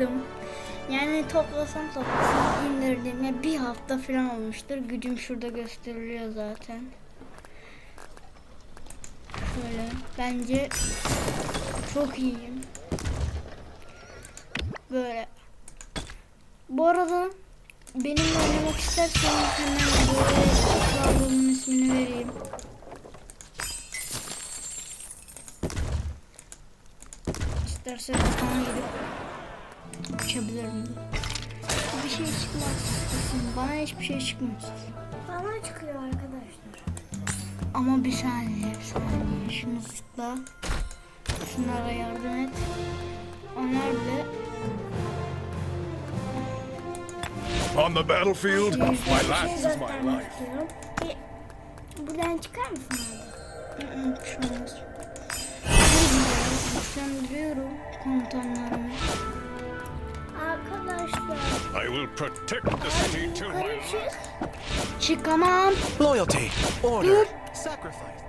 çıktım. Yani toplasam toplasam indirdiğime bir hafta falan olmuştur. Gücüm şurada gösteriliyor zaten. Şöyle bence çok iyiyim. Böyle. Bu arada benimle oynamak isterseniz hemen böyle hesabımın ismini vereyim. İsterseniz bana gidip açabilirim. Bir şey çıkmaz. Bana hiçbir şey çıkmaz. Bana çıkıyor arkadaşlar. Ama bir saniye, bir saniye. Şunu tıkla. Şunlara yardım et. Onlar bile On the battlefield, my Bir last şey is my life. buradan çıkar mısın Şunlar. Güçlendiriyorum komutanlarımı. I will protect the city to my. Çıkamam. Loyalty, order, sacrifice.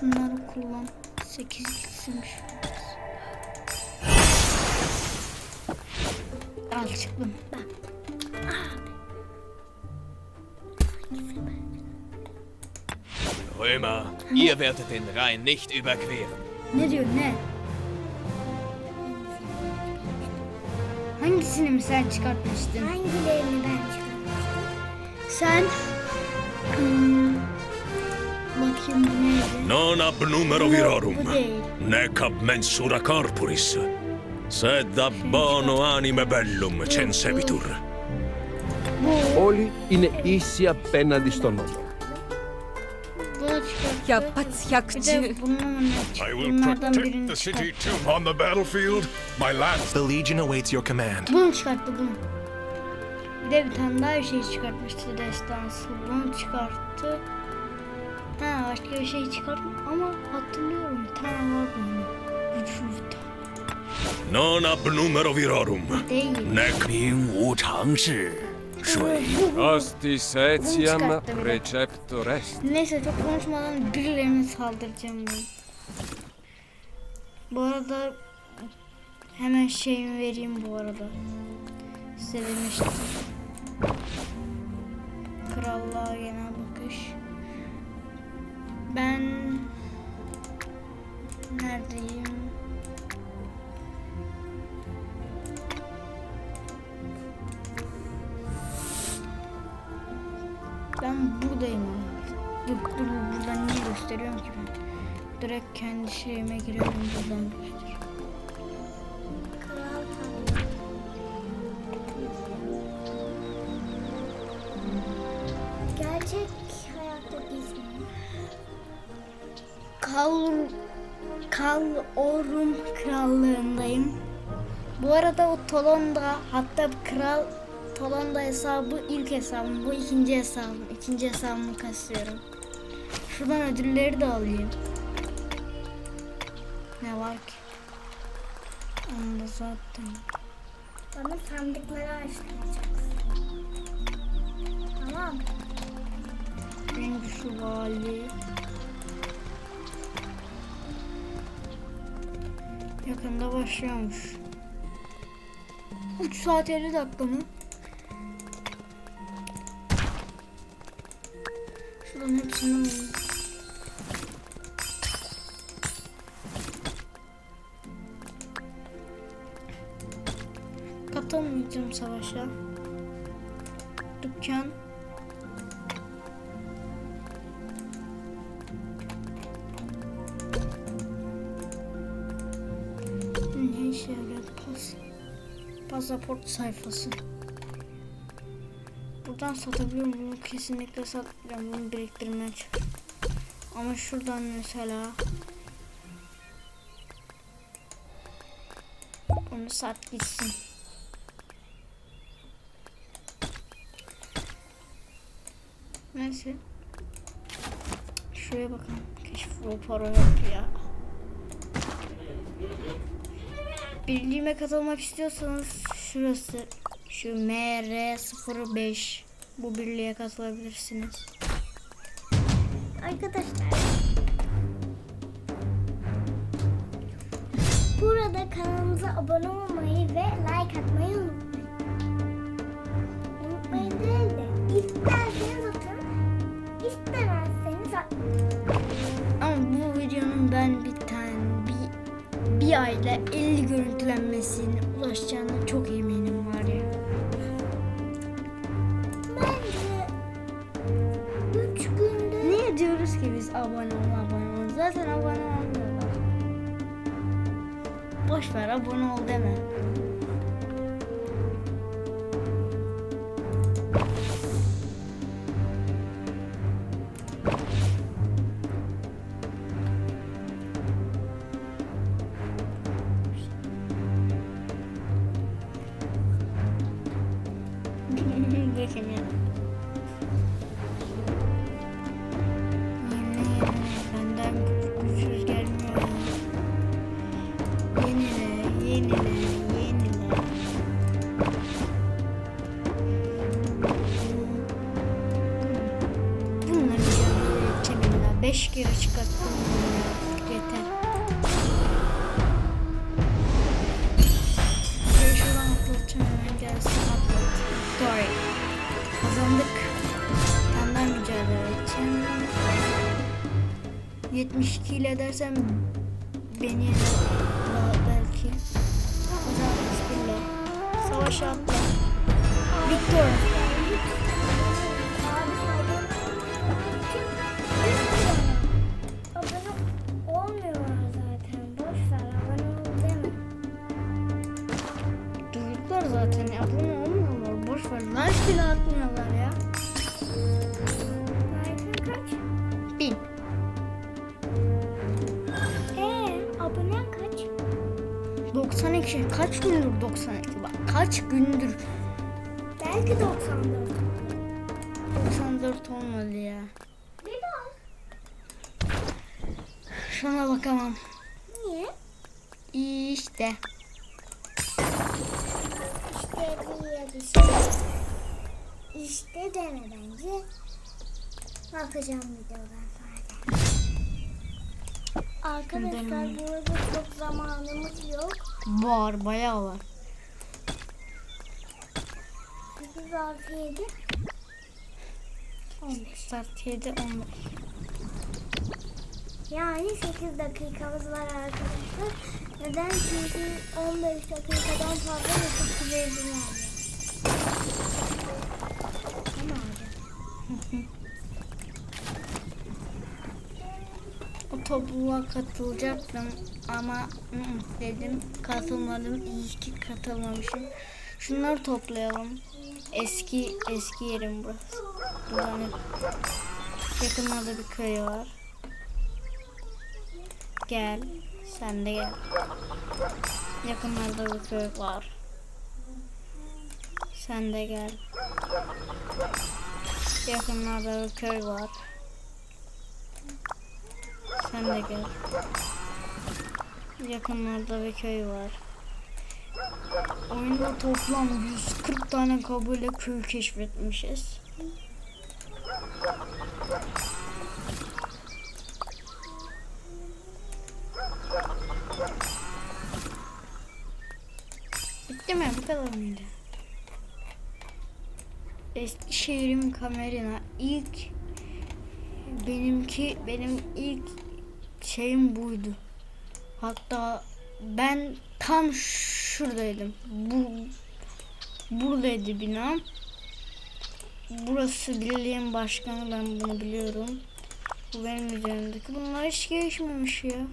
Şunları kullan. 8 gitsin Al çıktım. Römer, ihr werdet den Rhein nicht überqueren. Ne diyor ne? Hangisini mi sen çıkartmıştın? Hangilerini ben çıkartmıştım? Sen... Hmm, bakayım bu neydi? Non ab numero virorum. Bu değil. Nec ab mensura corporis. Sed ab bono anime bellum censebitur. Bu. Oli in issi appena di sto nome. Ya Bir de patyakçı. bununla mı ne I çıktı? will Bunlardan protect birini the city çıkarttı. too. On the battlefield, my last. The Legion awaits your command. Bunu çıkarttı bunu. Bir de bir tane daha bir şey çıkartmıştı destansı. Bunu çıkarttı. Ha başka bir şey çıkarttı ama hatırlıyorum bir tane var bunun. Güçlü bir tane. Non ab numero virorum, Değil. nec 兵无常势， Rastissetiam recepto rest. Neyse çok konuşmadan birilerine saldıracağım ben. Bu arada hemen şeyimi vereyim bu arada. Size demiştim. Krallığa genel bakış. Ben neredeyim? Direkt kendi şeyime girelim buradan. Gerçek hayatta biz mi? Kal Kal Orum krallığındayım. Bu arada o Tolonda hatta kral Tolonda hesabı ilk hesabım. Bu ikinci hesabım. İkinci hesabımı kasıyorum. Şuradan ödülleri de alayım. Var ki? Onu da zaten. Bana sandıkları açtıracaksın. Tamam. En güçlü vali. Yakında başlıyormuş. 3 saat 50 dakika mı? Katılmayacağım savaşa. Dükkan. Ne işe yarıyor pas? Pasaport sayfası. Buradan satabiliyorum bunu kesinlikle satmayacağım bunu biriktirmeye çalışıyorum. Ama şuradan mesela onu sat gitsin. Neyse. Şuraya bakın. Keşif o para yok ya. Birliğime katılmak istiyorsanız şurası şu MR05 bu birliğe katılabilirsiniz. Arkadaşlar Burada kanalımıza abone olmayı ve like atmayı unutmayın. Unutmayın değil de atın, istemezseniz. Ama bu videonun ben bir tane bir, bir ayda 50 görüntülenmesine ulaşacağına çok eminim var ya. Bence 3 günde Niye diyoruz ki biz abone ol abone ol? Zaten abone olmuyorlar. Boş ver abone ol deme. 72 ile edersem beni belki. O zaman bismillah. Savaş atla. Victor. 92. Kaç gündür 92? Bak kaç gündür Belki 94. 94 olmadı ya. Biraz. Şuna bakamam. Niye? İşte. İşte diye işte. İşte deme bence. Bakacağım videodan. Arkadaşlar bu arada çok zamanımız yok. Var bayağı var. 8 artı 7. 15. Start 7 15. Yani 8 dakikamız var arkadaşlar. Neden? Çünkü 15 dakikadan fazla YouTube bize izin vermiyor. Ama abi. O topluluğa katılacaktım ama dedim katılmadım. İyi ki katılmamışım. Şunları toplayalım. Eski eski yerim burası. Buradan yakınlarda bir köy var. Gel. Sen de gel. Yakınlarda bir köy var. Sen de gel. Yakınlarda bir köy var. Sen de gel. Yakınlarda bir köy var. Oyunda toplam 140 tane kabile köy keşfetmişiz. Bitti mi? Bu kadar mıydı? Eskişehir'in kamerina ilk benimki benim ilk şeyim buydu. Hatta ben tam şuradaydım. Bu buradaydı binam. Burası birliğin başkanı ben bunu biliyorum. Bu benim üzerimdeki. Bunlar hiç gelişmemiş ya.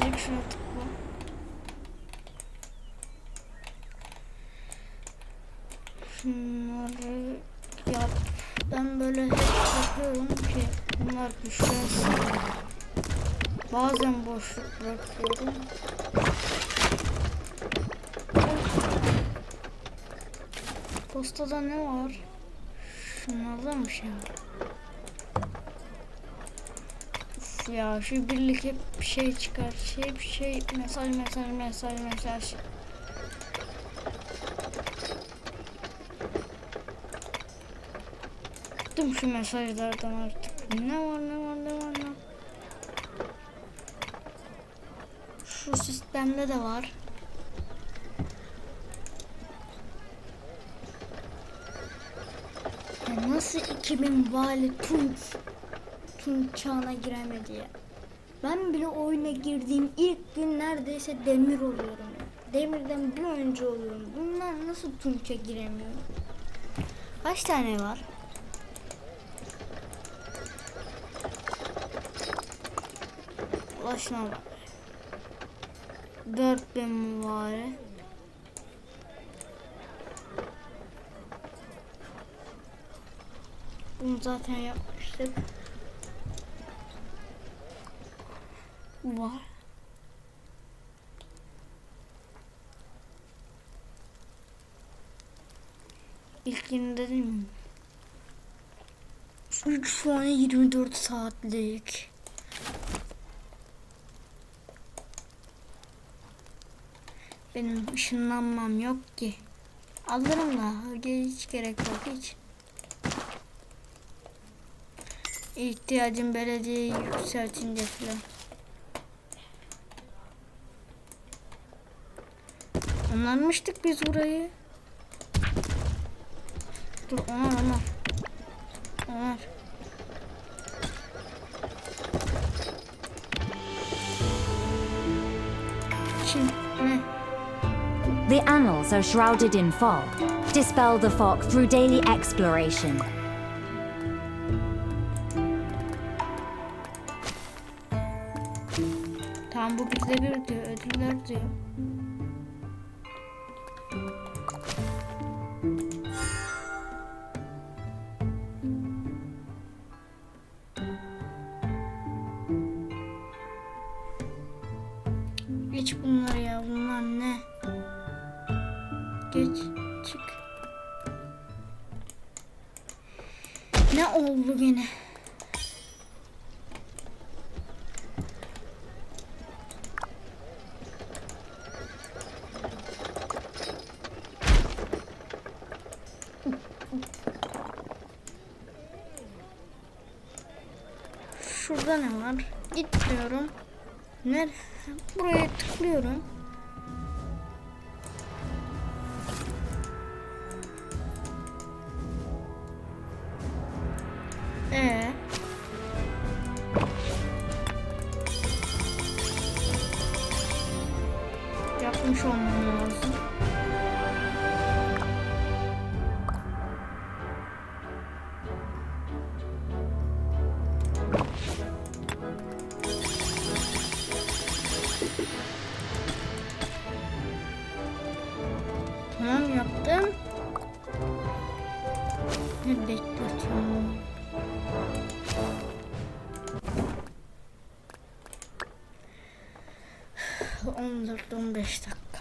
Direkt şuna tıkla. Şunları yap. Ben böyle hep yapıyorum bunlar güçlensin. Bazen boşluk bırakıyorum. Postada ne var? Şunlarda mı şey var? Uf ya şu birlik hep bir şey çıkar. Şey bir şey mesaj mesaj mesaj mesaj. Bıktım şu mesajlardan artık. Ne var ne var ne var ne. Şu sistemde de var. Ya nasıl 2000 vali Tunç Tunç çağına giremedi ya. Ben bile oyuna girdiğim ilk gün neredeyse demir oluyorum. Demirden bir önce oluyorum. Bunlar nasıl Tunç'a giremiyor? Kaç tane var? Ulaşma var. 4000 mübarek. Bunu zaten yapmıştık. Var. İlk günde değil mi? 3 tane 24 saatlik. Benim ışınlanmam yok ki. Alırım da hiç gerek yok hiç. İhtiyacım belediyeyi yükseltince filan. Onarmıştık biz burayı. Dur onar onar. Onar. The annals are shrouded in fog. Dispel the fog through daily exploration. Tamam bu bizde bir diyor. Ödüller diyor. Çık. Ne oldu gene? Şurada ne var? Gitmiyorum. Nerede? Buraya tıklıyorum. Tamam yaptım. Bekletiyorum? On dört, on beş dakika.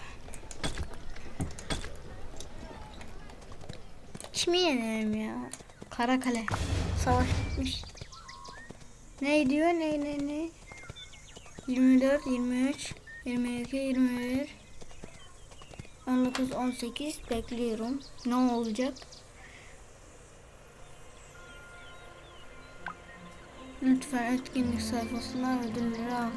Kimi yenerim ya? Karakale. Savaş bitmiş. Ne diyor? Ne ne ne? 24, 23, 22, 21, 19, 18 bekliyorum. Ne olacak? Lütfen etkinlik sayfasına ödülleri al.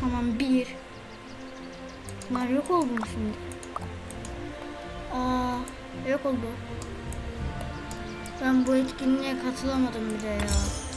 Tamam bir. Bunlar yok oldu şimdi? Aa, yok oldu. Ben bu etkinliğe katılamadım bile ya.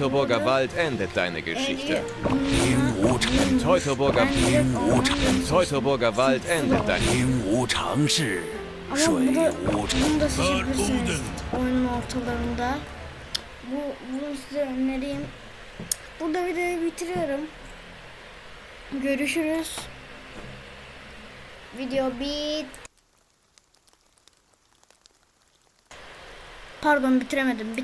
Teutoburger Wald endet deine Geschichte. Äh, Im Teutoburger, äh, Im Teutoburger Wald endet deine Geschichte. Ama burada, bunun da um seçebilirsiniz oyunun um ortalarında. Bu, bunu size önereyim. Burada videoyu bitiriyorum. Görüşürüz. Video bit. Pardon bitiremedim. Bit